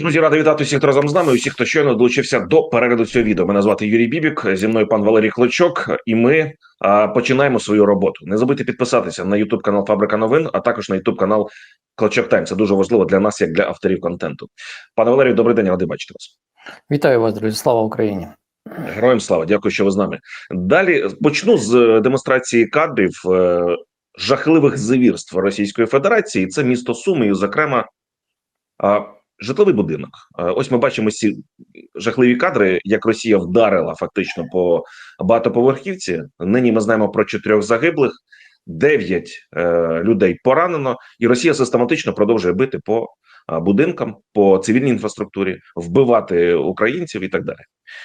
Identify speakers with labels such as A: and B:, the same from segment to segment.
A: Друзі, радий вітати всіх, хто разом з нами. Усіх, хто щойно долучився до перегляду цього відео. Мене звати Юрій Бібік. Зі мною пан Валерій Клочок, і ми а, починаємо свою роботу. Не забудьте підписатися на YouTube канал Фабрика Новин, а також на YouTube канал Клочок Тайм. Це дуже важливо для нас, як для авторів контенту. Пане Валерію, добрий день, радий бачити вас.
B: Вітаю вас, друзі. Слава Україні.
A: Героям слава, дякую, що ви з нами. Далі почну з демонстрації кадрів е, жахливих звірств Російської Федерації. Це місто Суми, і, зокрема, житловий будинок. Ось ми бачимо ці жахливі кадри, як Росія вдарила фактично по багатоповерхівці. Нині ми знаємо про чотирьох загиблих, дев'ять е, людей поранено, і Росія систематично продовжує бити по будинкам, по цивільній інфраструктурі, вбивати українців і так далі.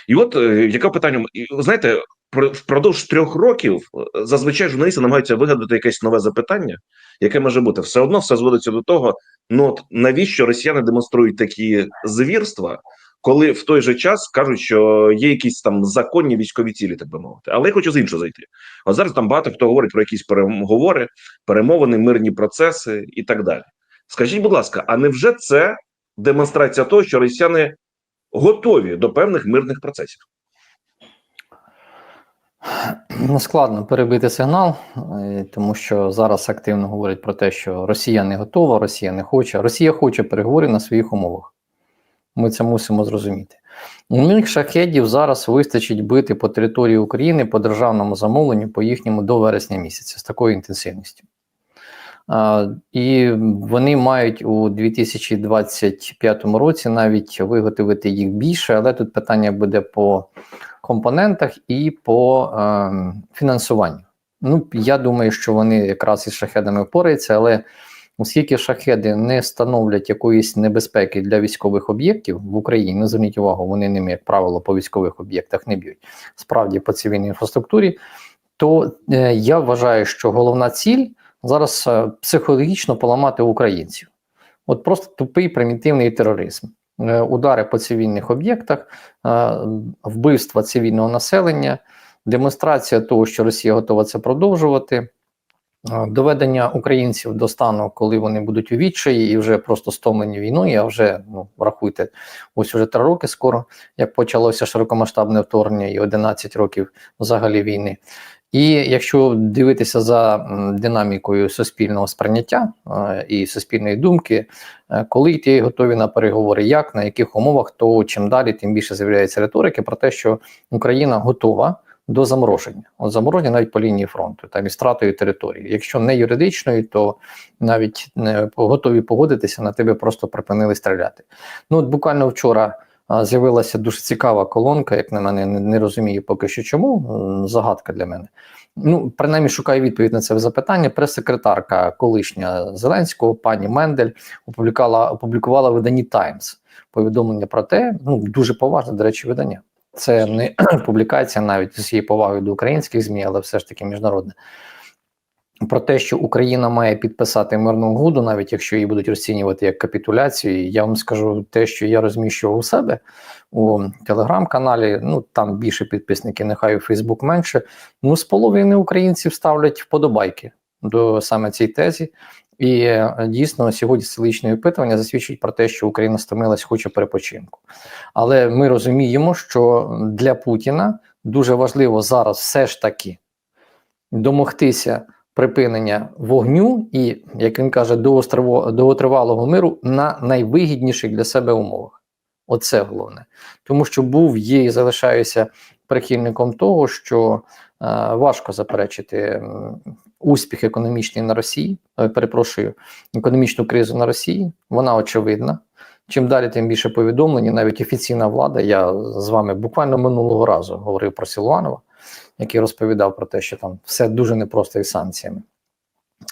A: І от е, яке питання, знаєте, про- впродовж трьох років е, зазвичай журналісти намагаються вигадати якесь нове запитання, яке може бути. Все одно все зводиться до того, ну от навіщо росіяни демонструють такі звірства, коли в той же час кажуть, що є якісь там законні військові цілі, так би мовити. Але я хочу з іншого зайти. От зараз там багато хто говорить про якісь переговори, перемовини, мирні процеси і так далі. Скажіть, будь ласка, а невже це демонстрація того, що росіяни готові до певних мирних процесів?
B: Ну, Складно перебити сигнал, е, тому що зараз активно говорять про те, що Росія не готова, Росія не хоче. Росія хоче переговорів на своїх умовах. Ми це мусимо зрозуміти. У них шахедів зараз вистачить бити по території України по державному замовленню, по їхньому до вересня місяця з такою інтенсивністю. І вони мають у 2025 році навіть виготовити їх більше, але тут питання буде по компонентах і по е, фінансуванню. Ну, я думаю, що вони якраз із шахедами впораються, але оскільки шахеди не становлять якоїсь небезпеки для військових об'єктів в Україні, не зверніть увагу, вони ними, як правило, по військових об'єктах не б'ють, справді по цивільній інфраструктурі, то е, я вважаю, що головна ціль зараз е, психологічно поламати українців. От просто тупий примітивний тероризм. Е, Удари по цивільних об'єктах, е, вбивства цивільного населення, демонстрація того, що Росія готова це продовжувати, доведення українців до стану, коли вони будуть у відчаї і вже просто стомлені війною. А вже ну рахуйте, ось уже три роки скоро, як почалося широкомасштабне вторгнення, і 11 років взагалі війни. І якщо дивитися за динамікою суспільного сприйняття е, і суспільної думки, е, коли йти готові на переговори, як на яких умовах, то чим далі, тим більше з'являється риторики про те, що Україна готова до замороження, от замороження навіть по лінії фронту, там і стратою території. Якщо не юридичної, то навіть не готові погодитися на тебе, просто припинили стріляти. Ну от буквально вчора. З'явилася дуже цікава колонка, як на мене, не, розумію поки що чому. Загадка для мене. Ну, принаймні, шукаю відповідь на це запитання. Прес-секретарка колишня Зеленського, пані Мендель, опублікувала, опублікувала в виданні Times повідомлення про те, ну дуже поважне, до речі, видання. Це не публікація навіть з усією повагою до українських ЗМІ, але все ж таки міжнародне. Про те, що Україна має підписати мирну угоду, навіть якщо її будуть розцінювати як капітуляцію, я вам скажу те, що я розміщував у себе у телеграм-каналі. Ну там більше підписників, нехай у Фейсбук менше. Ну, з половини українців ставлять вподобайки до саме цій тезі. І е, дійсно сьогодні столичне опитування засвідчують про те, що Україна стомилась, хоче перепочинку. Але ми розуміємо, що для Путіна дуже важливо зараз все ж таки домогтися припинення вогню і, як він каже, довготривалого миру на найвигідніших для себе умовах. Оце головне. Тому що був, є і залишаюся прихильником того, що е, важко заперечити успіх економічний на Росії. е, перепрошую, економічну кризу на Росії. Вона очевидна. Чим далі, тим більше повідомлень, і навіть офіційна влада. Я з вами буквально минулого разу говорив про Силуанова, який розповідав про те, що там все дуже непросто із санкціями.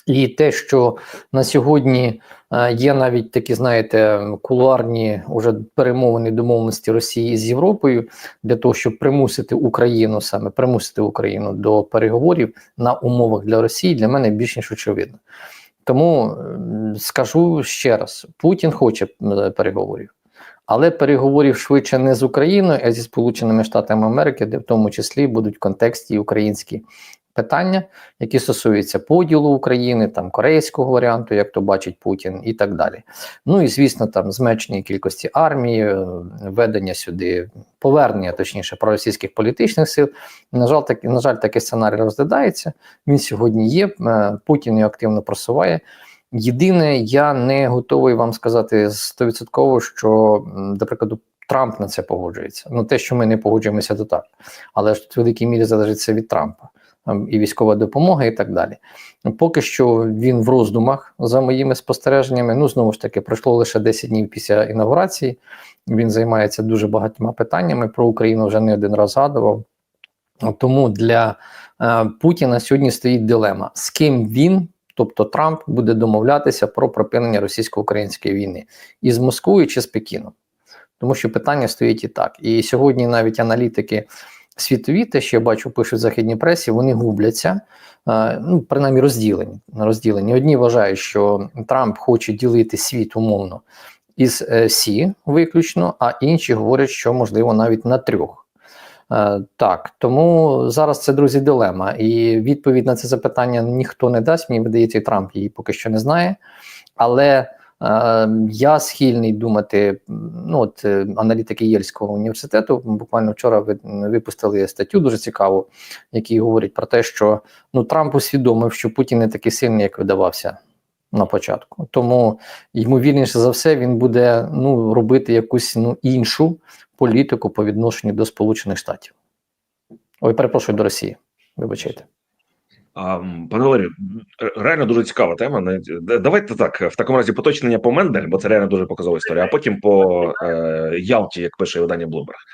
B: І те, що на сьогодні е, є навіть такі, знаєте, кулуарні уже перемовини домовленості Росії з Європою для того, щоб примусити Україну саме примусити Україну до переговорів на умовах для Росії, для мене більш ніж очевидно. Тому скажу ще раз: Путін хоче переговорів, але переговорів швидше не з Україною, а зі Сполученими Штатами Америки, де в тому числі будуть в контексті українські питання, які стосуються поділу України, там корейського варіанту, як то бачить Путін, і так далі. Ну і звісно, там зменшення кількості армії, е, введення сюди, повернення, точніше, проросійських політичних сил. На жаль, так, на жаль, такий сценарій розглядається. Він сьогодні є. е, Путін його активно просуває. Єдине, я не готовий вам сказати стовідсотково, що, прикладу, Трамп на це погоджується. Ну, те, що ми не погоджуємося, то так. Але ж в великій мірі залежить це від Трампа ем, і військова допомога, і так далі. Поки що він в роздумах за моїми спостереженнями. Ну, знову ж таки, пройшло лише 10 днів після інаугурації. Він займається дуже багатьма питаннями. Про Україну вже не один раз згадував. Тому для е, Путіна сьогодні стоїть дилема, з ким він, тобто Трамп, буде домовлятися про припинення російсько-української війни із Москвою чи з Пекіном. Тому що питання стоїть і так. І сьогодні навіть аналітики світові, те, що я бачу, пишуть в західній пресі, вони губляться, е, ну, принаймні розділені. розділені. Одні вважають, що Трамп хоче ділити світ умовно із е, Сі виключно, а інші говорять, що можливо навіть на трьох. Е, Так, тому зараз це друзі дилема, і відповідь на це запитання ніхто не дасть. Мені видається, і Трамп її поки що не знає. Але е, я схильний думати. Ну, от е, аналітики Єльського університету буквально вчора ви- випустили статтю дуже цікаву, які говорять про те, що ну Трамп усвідомив, що Путін не такий сильний, як видавався на початку. Тому ймовірніше за все, він буде ну робити якусь ну іншу політику по відношенню до Сполучених Штатів. Ой, перепрошую до Росії. Вибачайте.
A: Пане Валерію, реально дуже цікава тема. Давайте так, в такому разі поточнення по Мендель, бо це реально дуже показова історія, а потім по е, Ялті, як пише видання Bloomberg.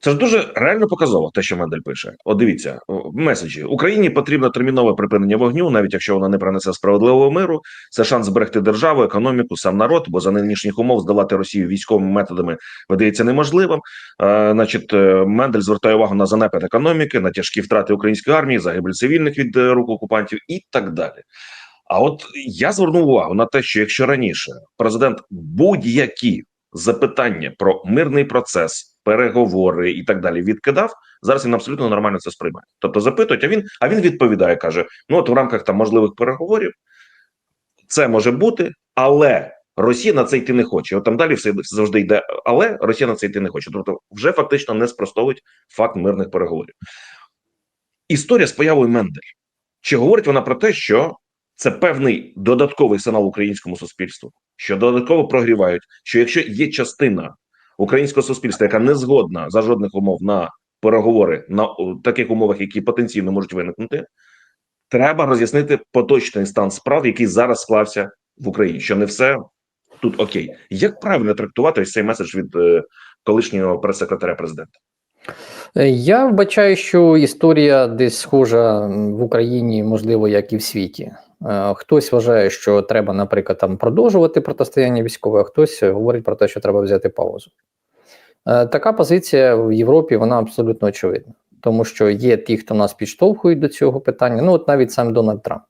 A: Це ж дуже реально показово, те, що Мендель пише. От дивіться, меседжі Україні потрібно термінове припинення вогню, навіть якщо воно не принесе справедливого миру. Це шанс зберегти державу, економіку, сам народ, бо за нинішніх умов здолати Росію військовими методами видається неможливим. Е, значить, е, Мендель звертає увагу на занепад економіки, на тяжкі втрати української армії, загибель цивільних від е, рук окупантів і так далі. А от я звернув увагу на те, що якщо раніше президент будь-які запитання про мирний процес, переговори і так далі відкидав, зараз він абсолютно нормально це сприймає. Тобто запитують, а він а він відповідає, каже: ну от в рамках там можливих переговорів це може бути, але Росія на це йти не хоче. От там далі все завжди йде, але Росія на це йти не хоче. Тобто, вже фактично не спростовують факт мирних переговорів. Історія з появою Мендель. Чи говорить вона про те, що це певний додатковий сигнал українському суспільству, що додатково прогрівають, що якщо є частина українського суспільства, яка не згодна за жодних умов на переговори на таких умовах, які потенційно можуть виникнути, треба роз'яснити поточний стан справ, який зараз склався в Україні, що не все тут окей. Як правильно трактувати ось цей меседж від е, колишнього прес-секретаря президента?
B: Е, Я вбачаю, що історія десь схожа в Україні, можливо, як і в світі. Е, Хтось вважає, що треба, наприклад, там продовжувати протистояння військове, а хтось говорить про те, що треба взяти паузу. Е, Така позиція в Європі вона абсолютно очевидна, тому що є ті, хто нас підштовхують до цього питання. Ну, от навіть сам Дональд Трамп.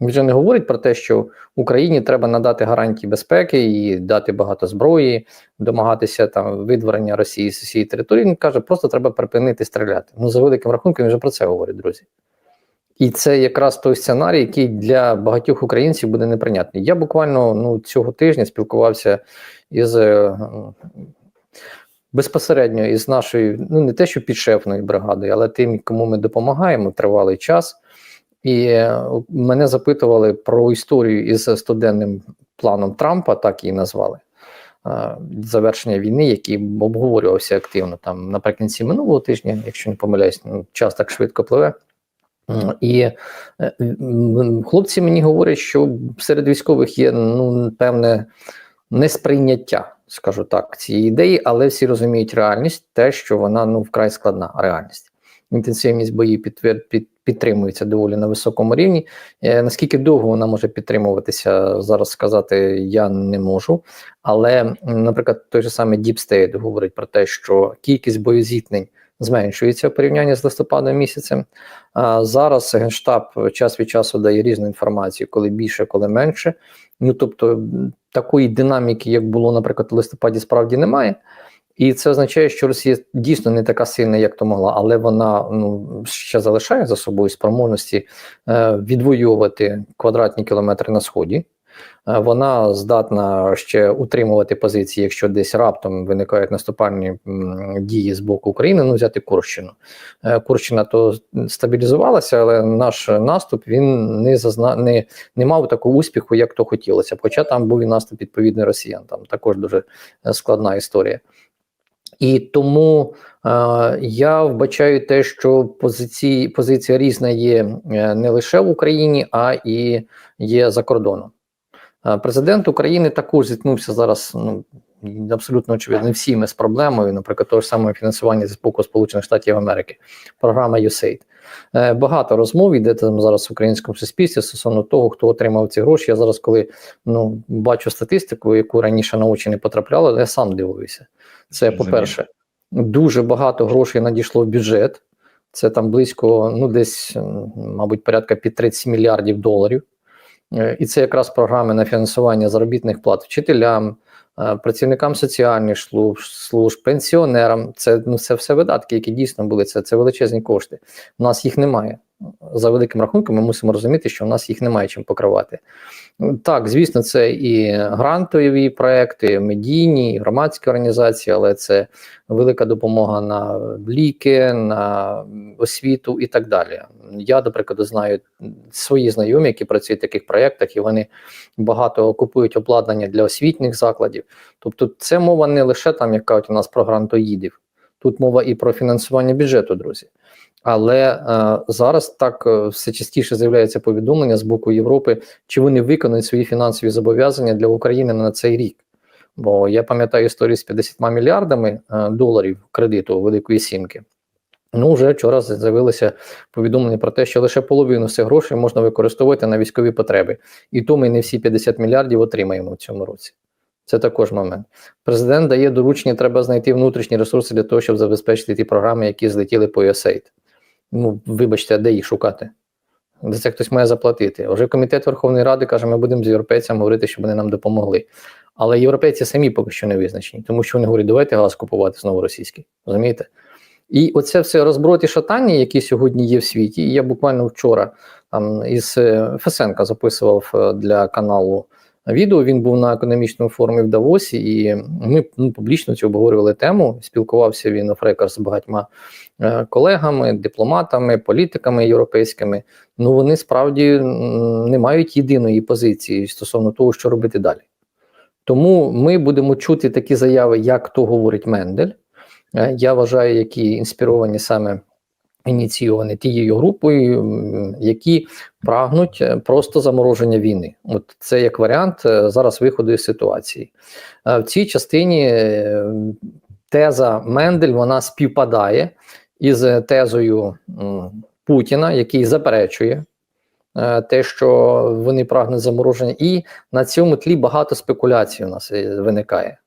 B: Він вже не говорить про те, що Україні треба надати гарантії безпеки і дати багато зброї, домагатися там видворення Росії з усієї території. Він каже, просто треба припинити стріляти. Ну, за великим рахунком, він вже про це говорить, друзі. І це якраз той сценарій, який для багатьох українців буде неприйнятний. Я буквально ну, цього тижня спілкувався із е, безпосередньо із нашою, ну не те, що підшефною бригадою, але тим, кому ми допомагаємо тривалий час. І е, мене запитували про історію із студенним планом Трампа, так її назвали. е, Завершення війни, який обговорювався активно там наприкінці минулого тижня, якщо не помиляюсь, ну, час так швидко пливе. М, І е, хлопці мені говорять, що серед військових є ну, певне несприйняття, скажу так, цієї ідеї, але всі розуміють реальність, те, що вона ну вкрай складна реальність. Інтенсивність боїв підтвер... під... підтримується доволі на високому рівні. Е, наскільки довго вона може підтримуватися, зараз сказати я не можу. Але, наприклад, той же самий State говорить про те, що кількість боєзіткнень зменшується в порівнянні з листопадом місяцем. А зараз Генштаб час від часу дає різну інформацію, коли більше, коли менше. Ну тобто такої динаміки, як було, наприклад, у листопаді, справді немає. І це означає, що Росія дійсно не така сильна, як то могла, але вона ну ще залишає за собою спроможності е, відвоювати квадратні кілометри на сході. Е, Вона здатна ще утримувати позиції, якщо десь раптом виникають наступальні дії з боку України. Ну, взяти Курщину. Е, Курщина то стабілізувалася, але наш наступ він не зазна не, не мав такого успіху, як то хотілося. Хоча там був і наступ відповідний росіян. Там також дуже е, складна історія. І тому е, я вбачаю те, що позиції, позиція різна є не лише в Україні, а і є за кордоном. Е, Президент України також зіткнувся зараз. Ну абсолютно очевидно, всіми з проблемою, наприклад, того ж самого фінансування з боку Сполучених Штатів Америки, програма USAID. Е, Багато розмов йде там зараз в українському суспільстві стосовно того, хто отримав ці гроші. Я зараз, коли ну бачу статистику, яку раніше на очі не потрапляла, я сам дивуюся. Це по-перше, дуже багато грошей надійшло в бюджет. Це там близько, ну десь, мабуть, порядка під 30 мільярдів доларів. Е, І це якраз програми на фінансування заробітних плат вчителям, е, працівникам соціальних служб, служб пенсіонерам. Це ну це все видатки, які дійсно були. Це, це величезні кошти. У нас їх немає. За великим рахунком, ми мусимо розуміти, що у нас їх немає чим покривати. Так, звісно, це і грантові проекти, медійні, і громадські організації, але це велика допомога на ліки, на освіту і так далі. Я, до прикладу, знаю свої знайомі, які працюють в таких проєктах, і вони багато купують обладнання для освітніх закладів. Тобто, це мова не лише там, як кажуть, у нас про грантоїдів, тут мова і про фінансування бюджету, друзі. Але е, зараз так е, все частіше з'являється повідомлення з боку Європи, чи вони виконують свої фінансові зобов'язання для України на цей рік. Бо я пам'ятаю історію з 50 мільярдами е, доларів кредиту Великої Сімки. Ну, вже вчора з'явилося повідомлення про те, що лише половину цих грошей можна використовувати на військові потреби. І то ми не всі 50 мільярдів отримаємо в цьому році. Це також момент. Президент дає доручення, треба знайти внутрішні ресурси для того, щоб забезпечити ті програми, які злетіли по USAID. Ну, вибачте, а де їх шукати? За це хтось має заплатити. Вже комітет Верховної Ради каже, ми будемо з європейцями говорити, щоб вони нам допомогли. Але європейці самі поки що не визначені, тому що вони говорять, давайте газ купувати знову російський. Розумієте? І оце все розброд і шатання, які сьогодні є в світі. Я буквально вчора там із е, Фесенка записував е, для каналу відео. Він був на економічному форумі в Давосі, і ми ну, публічно цю обговорювали тему. Спілкувався він офрекер з багатьма е, колегами, дипломатами, політиками європейськими. Ну вони справді не мають єдиної позиції стосовно того, що робити далі. Тому ми будемо чути такі заяви, як то говорить Мендель. Е, Я вважаю, які інспіровані саме ініційовані тією групою, які прагнуть е, просто замороження війни. От це як варіант е, зараз виходу із ситуації. Е, В цій частині теза Мендель вона співпадає із тезою Путіна, який заперечує. Те, що вони прагнуть замороження, і на цьому тлі багато спекуляцій у нас виникає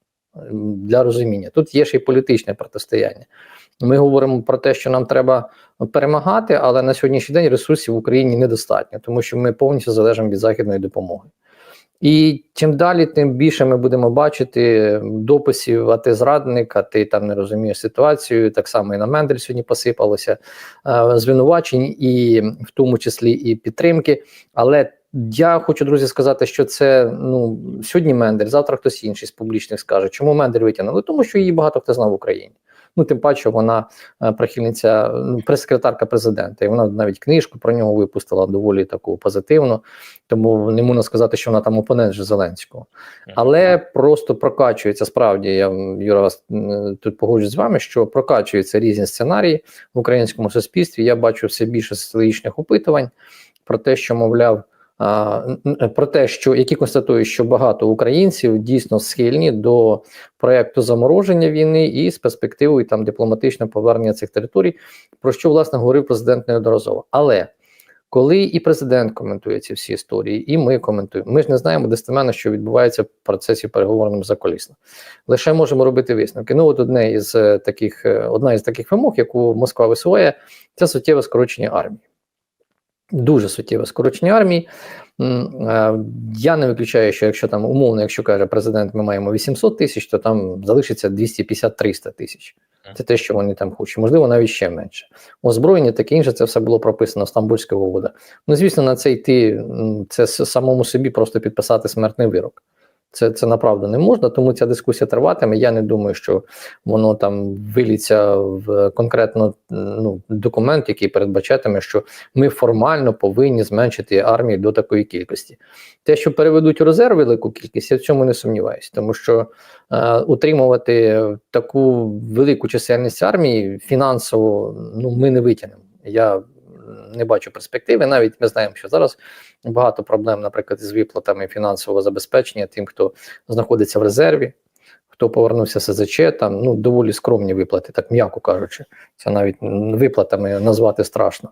B: для розуміння. Тут є ще й політичне протистояння. Ми говоримо про те, що нам треба перемагати, але на сьогоднішній день ресурсів в Україні недостатньо, тому що ми повністю залежимо від західної допомоги. І чим далі, тим більше ми будемо бачити дописів, а ти зрадник, а ти там не розумієш ситуацію. Так само і на Мендель сьогодні посипалося е, звинувачень, і в тому числі і підтримки. Але я хочу, друзі, сказати, що це ну сьогодні Мендель, завтра хтось інший з публічних скаже, чому Мендель витягнули? Тому що її багато хто знав в Україні. Ну, тим паче, вона е, прихильниця, ну, прес-секретарка президента, і вона навіть книжку про нього випустила доволі таку позитивну. Тому не можна сказати, що вона там опонент же Зеленського. Але просто прокачується справді. Я Юра вас тут погоджуюсь з вами, що прокачуються різні сценарії в українському суспільстві. Я бачу все більше соціологічних опитувань про те, що мовляв. Про те, що які констатують, що багато українців дійсно схильні до проекту замороження війни і з перспективою там дипломатичного повернення цих територій, про що власне говорив президент неодноразово. Але коли і президент коментує ці всі історії, і ми коментуємо, ми ж не знаємо достеменно, що відбувається в процесі переговорному заколісно. Лише можемо робити висновки. Ну, от одне із е, таких, е, одна із таких вимог, яку Москва висуває, це суттєве скорочення армії. Дуже суттєве скорочення армії. Е, Я не виключаю, що якщо там умовно, якщо каже президент, ми маємо 800 тисяч, то там залишиться 250-300 тисяч. Це те, що вони там хочуть, можливо, навіть ще менше. Озброєння, таке інше, це все було прописано в Стамбульська угода. Ну, звісно, на це йти, це самому собі просто підписати смертний вирок. Це, це направду не можна, тому ця дискусія триватиме. Я не думаю, що воно там виліться в конкретно ну, документ, який передбачатиме, що ми формально повинні зменшити армію до такої кількості. Те, що переведуть у резерв велику кількість, я в цьому не сумніваюся, тому що е, утримувати таку велику чисельність армії фінансово ну, ми не витягнемо. Я не бачу перспективи. Навіть ми знаємо, що зараз багато проблем, наприклад, із виплатами фінансового забезпечення тим, хто знаходиться в резерві. Хто повернувся з СЗЧ, там ну доволі скромні виплати, так м'яко кажучи, це навіть виплатами назвати страшно.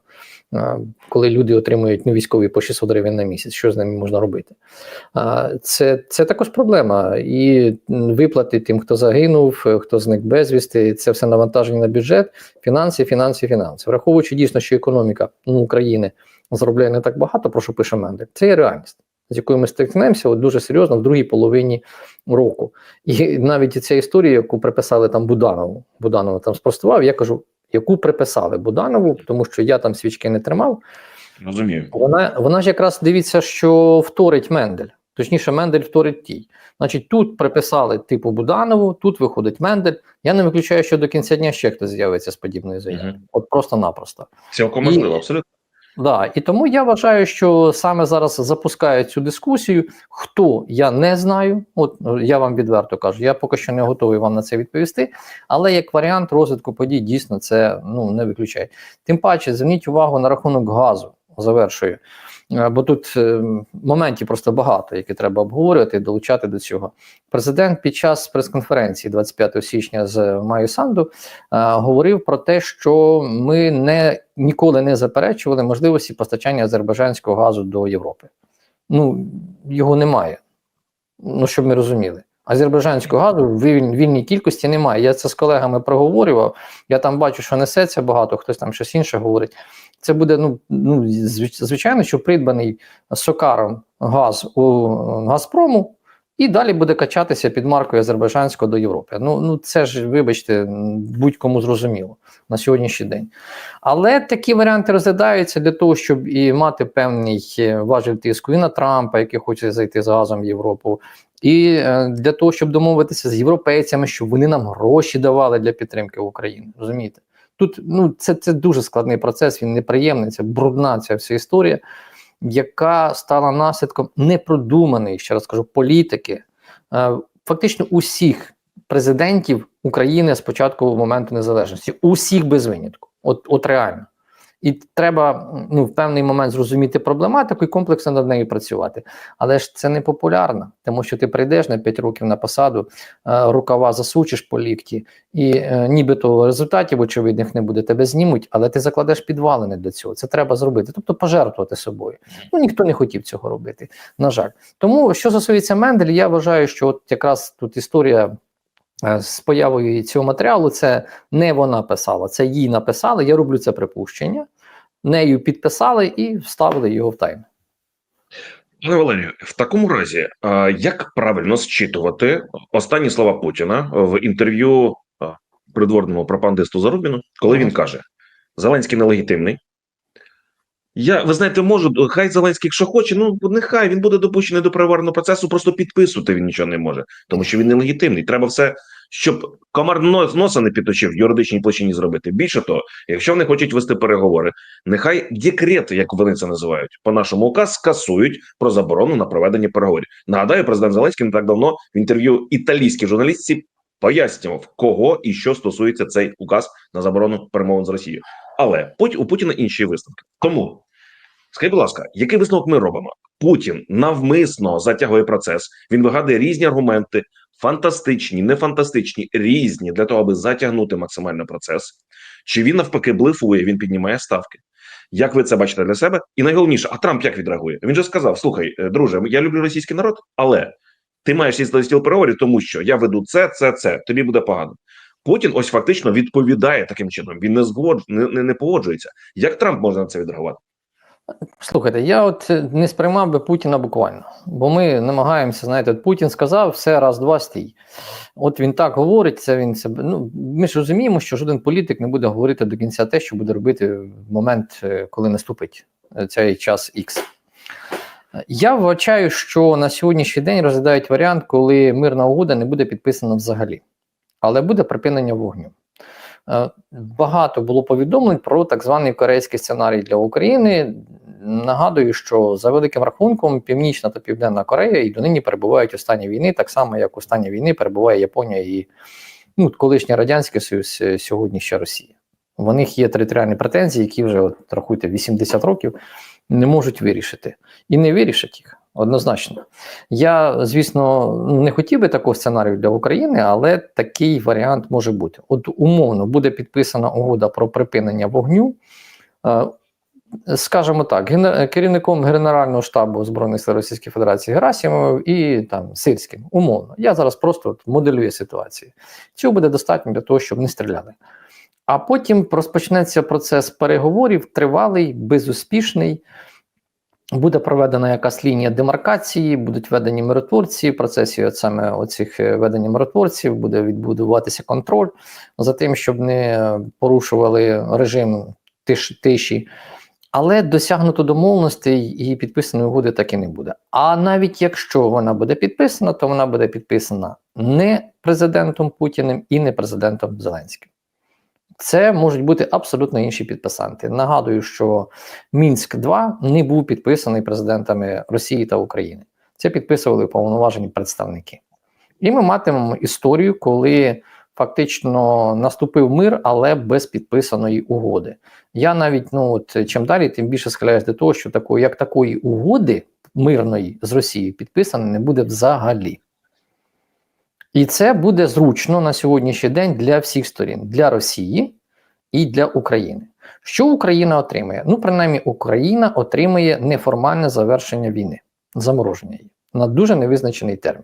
B: Коли люди отримують ну, військові по 600 гривень на місяць, що з ними можна робити? Це, це також проблема. І виплати тим, хто загинув, хто зник безвісти, це все навантаження на бюджет, фінанси, фінанси, фінанси. Враховуючи дійсно, що економіка ну, України заробляє не так багато, про що пише Мендель, це є реальність. З якою ми стикнемося от дуже серйозно в другій половині року. І навіть ця історія, яку приписали там Буданову, Буданова там спростував, я кажу, яку приписали Буданову, тому що я там свічки не тримав.
A: Розумію.
B: Вона, вона ж якраз дивіться, що вторить Мендель. Точніше, Мендель вторить тій. Значить, тут приписали типу Буданову, тут виходить Мендель. Я не виключаю, що до кінця дня ще хтось з'явиться з подібною заявою.
A: Мгм.
B: От просто-напросто.
A: Цілком можливо, абсолютно.
B: Да, і тому я вважаю, що саме зараз запускаю цю дискусію. Хто я не знаю, от е, я вам відверто кажу, я поки що не готовий вам на це відповісти. Але як варіант розвитку подій дійсно це ну не виключає. Тим паче, зверніть увагу на рахунок газу. Завершую. Е, Бо тут е, моментів просто багато, які треба обговорювати і долучати до цього. Президент під час прес-конференції 25 січня з Маю Санду е, говорив про те, що ми не ніколи не заперечували можливості постачання азербайджанського газу до Європи. Ну його немає. Ну щоб ми розуміли. Азербайджанського газу в вільній кількості немає. Я це з колегами проговорював. Я там бачу, що несеться багато, хтось там щось інше говорить. Це буде ну, ну звичайно, що придбаний сокаром газ у Газпрому, і далі буде качатися під маркою азербайджанського до Європи. Ну, ну це ж, вибачте, будь-кому зрозуміло на сьогоднішній день. Але такі варіанти розглядаються для того, щоб і мати певний е, важіль тиску і на Трампа, який хоче зайти з газом в Європу, і е, для того, щоб домовитися з європейцями, щоб вони нам гроші давали для підтримки України. Розумієте? Тут ну це, це дуже складний процес, він неприємний, це брудна ця вся історія, яка стала наслідком непродуманої, ще раз кажу, політики е, фактично усіх президентів України з початку моменту незалежності, усіх без винятку. От, от реально. І треба ну, в певний момент зрозуміти проблематику і комплексно над нею працювати. Але ж це не популярно, тому що ти прийдеш на 5 років на посаду, е, рукава засучиш по лікті, і е, нібито результатів очевидних не буде, тебе знімуть, але ти закладеш підвалини до цього. Це треба зробити, тобто пожертвувати собою. Ну ніхто не хотів цього робити, на жаль. Тому що стосується Мендель, я вважаю, що от якраз тут історія. Е, З появою цього матеріалу це не вона писала, це їй написали. Я роблю це припущення. Нею підписали і вставили його в тайм.
A: Пане Валерію, в такому разі, як правильно зчитувати останні слова Путіна в інтерв'ю придворному пропагандисту Зарубіну, коли він каже: Зеленський нелегітимний. Я, ви знаєте, можу, хай Зеленський, якщо хоче, ну нехай він буде допущений до переговорного процесу, просто підписувати він нічого не може, тому що він нелегітимний. Треба все, щоб комар носа не підточив в юридичній площині зробити. Більше того, якщо вони хочуть вести переговори, нехай декрет, як вони це називають, по нашому указ скасують про заборону на проведення переговорів. Нагадаю, президент Зеленський не так давно в інтерв'ю італійській журналістці пояснював, кого і що стосується цей указ на заборону перемовин з Росією. Але у Путіна інші висновки. Тому скажіть, будь ласка, який висновок ми робимо? Путін навмисно затягує процес. Він вигадує різні аргументи, фантастичні, не фантастичні, різні для того, аби затягнути максимально процес. Чи він навпаки блефує? Він піднімає ставки. Як ви це бачите для себе? І найголовніше, а Трамп як відреагує? Він же сказав: слухай, е, друже, я люблю російський народ, але ти маєш сісти за стіл переговорів, тому що я веду це, це, це. Тобі буде погано. Путін ось фактично відповідає таким чином. Він не згодж, не, не, не погоджується. Як Трамп може на це відреагувати?
B: Слухайте, я от е, не сприймав би Путіна буквально, бо ми намагаємося, знаєте, Путін сказав, все раз, два стій. От він так говорить, це він себе. Ну ми ж розуміємо, що жоден політик не буде говорити до кінця те, що буде робити в момент, е, коли наступить е, цей час X. Я вважаю, що на сьогоднішній день розглядають варіант, коли мирна угода не буде підписана взагалі, але буде припинення вогню. Е, Багато було повідомлень про так званий корейський сценарій для України. Нагадую, що за великим рахунком Північна та Південна Корея і донині перебувають у стані війни, так само як у стані війни перебуває Японія і ну, колишній Радянський Союз, е, сьогодні ще Росія. У них є територіальні претензії, які вже от, рахуйте 80 років не можуть вирішити. І не вирішать їх однозначно. Я, звісно, не хотів би такого сценарію для України, але такий варіант може бути. От умовно буде підписана угода про припинення вогню. Е, Скажімо так, керівником Генерального штабу Збройних сил Російської Федерації Герасимовим і там Сирським, умовно. Я зараз просто от моделюю ситуацію. Цього буде достатньо для того, щоб не стріляли. А потім розпочнеться процес переговорів, тривалий, безуспішний. Буде проведена якась лінія демаркації, будуть введені миротворці. В процесі от саме оцих е, ведення миротворців буде відбудуватися контроль за тим, щоб не порушували режим тиш, тиші. Але досягнуто домовленостей і підписаної угоди так і не буде. А навіть якщо вона буде підписана, то вона буде підписана не президентом Путіним і не президентом Зеленським. Це можуть бути абсолютно інші підписанти. Нагадую, що Мінськ 2 не був підписаний президентами Росії та України. Це підписували повноважені представники. І ми матимемо історію, коли фактично наступив мир, але без підписаної угоди. Я навіть ну от чим далі, тим більше схиляюсь до того, що такої, як такої угоди мирної з Росією підписано не буде взагалі. І це буде зручно на сьогоднішній день для всіх сторін: для Росії і для України. Що Україна отримає? Ну, принаймні, Україна отримує неформальне завершення війни, замороження її на дуже невизначений термін.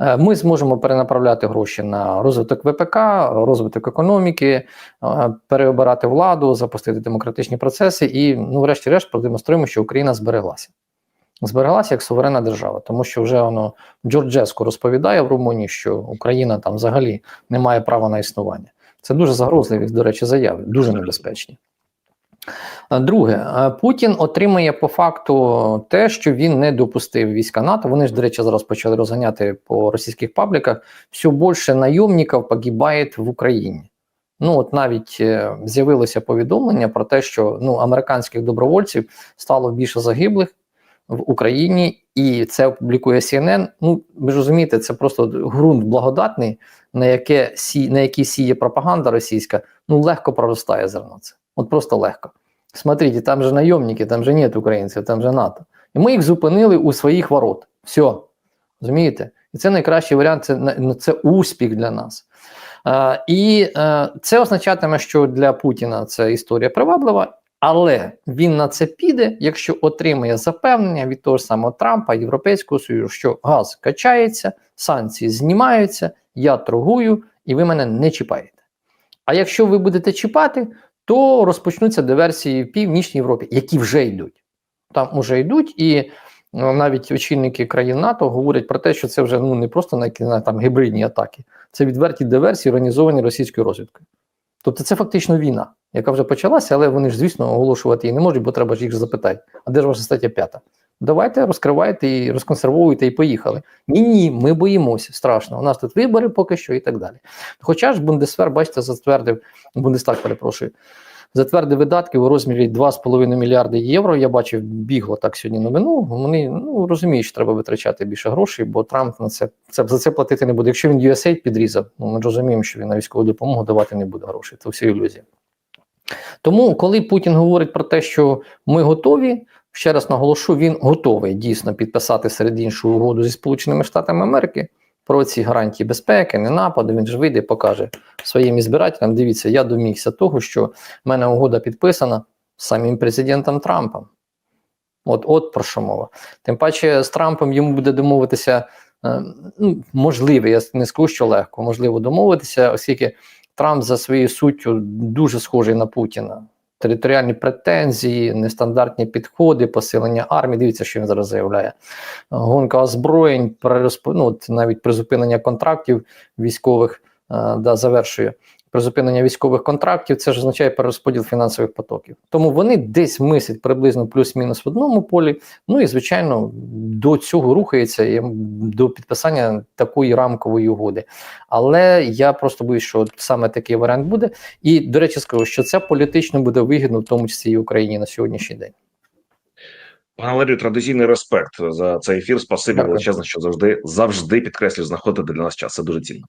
B: Е, Ми зможемо перенаправляти гроші на розвиток ВПК, розвиток економіки, е, переобирати владу, запустити демократичні процеси і, ну, врешті-решт, продемонструємо, що Україна збереглася. Збереглася як суверенна держава, тому що вже воно Джорджеску розповідає в Румунії, що Україна там взагалі не має права на існування. Це дуже загрозливі, до речі, заяви, дуже небезпечні. Друге, Путін отримує по факту те, що він не допустив війська НАТО. Вони ж, до речі, зараз почали розганяти по російських пабліках. Все більше найомників погибає в Україні. Ну, от навіть е, з'явилося повідомлення про те, що ну, американських добровольців стало більше загиблих в Україні, і це опублікує CNN. Ну, ви ж розумієте, це просто ґрунт благодатний, на яке сі, на який сіє пропаганда російська, ну легко проростає зерно це. От просто легко. Смотрите, там же найомники, там же нет українців, там же НАТО. І ми їх зупинили у своїх ворот. Все. Розумієте? І це найкращий варіант, це, ну, це успіх для нас. Е, і е, це означатиме, що для Путіна це історія приваблива, але він на це піде, якщо отримає запевнення від того ж самого Трампа, Європейського Союзу, що газ качається, санкції знімаються, я торгую, і ви мене не чіпаєте. А якщо ви будете чіпати, то розпочнуться диверсії в Північній Європі, які вже йдуть. Там вже йдуть, і ну, навіть очільники країн НАТО говорять про те, що це вже ну не просто на на, там гібридні атаки, це відверті диверсії, організовані російською розвідкою. Тобто це фактично війна, яка вже почалася, але вони ж, звісно, оголошувати її не можуть, бо треба ж їх запитати. А де ж ваша стаття п'ята? Давайте розкривайте і розконсервуйте і поїхали. Ні, ні, ми боїмося, страшно. У нас тут вибори поки що і так далі. Хоча ж Бундесвер, бачите, затвердив Бундестаг, перепрошую, затвердив видатки у розмірі 2,5 мільярди євро. Я бачив, бігло так сьогодні новину. Вони ну розуміють, що треба витрачати більше грошей, бо Трамп на це, це за це платити не буде. Якщо він USAID підрізав, ну ми розуміємо, що він на військову допомогу давати не буде грошей. Це все ілюзія. Тому, коли Путін говорить про те, що ми готові, ще раз наголошу, він готовий дійсно підписати серед іншого угоду зі Сполученими Штатами Америки про ці гарантії безпеки, не нападу. Він ж вийде і покаже своїм ізбирателям. Дивіться, я домігся того, що в мене угода підписана самим президентом Трампом. От, от про що мова. Тим паче з Трампом йому буде домовитися. е, Ну, можливо, я не скажу, що легко, можливо домовитися, оскільки Трамп за своєю суттю дуже схожий на Путіна. Територіальні претензії, нестандартні підходи, посилення армії. Дивіться, що він зараз заявляє. Гонка озброєнь, перерозп... ну, от навіть призупинення контрактів військових е, да, завершує. Призупинення військових контрактів це ж означає перерозподіл фінансових потоків. Тому вони десь мислять приблизно плюс-мінус в одному полі. Ну і звичайно, до цього рухається до підписання такої рамкової угоди. Але я просто боюсь, що саме такий варіант буде. І до речі, скажу, що це політично буде вигідно, в тому числі і Україні на сьогоднішній день.
A: Пане Валерію, традиційний респект за цей ефір. Спасибі величезне, що завжди завжди підкреслюю, знаходите для нас час. Це дуже цінно.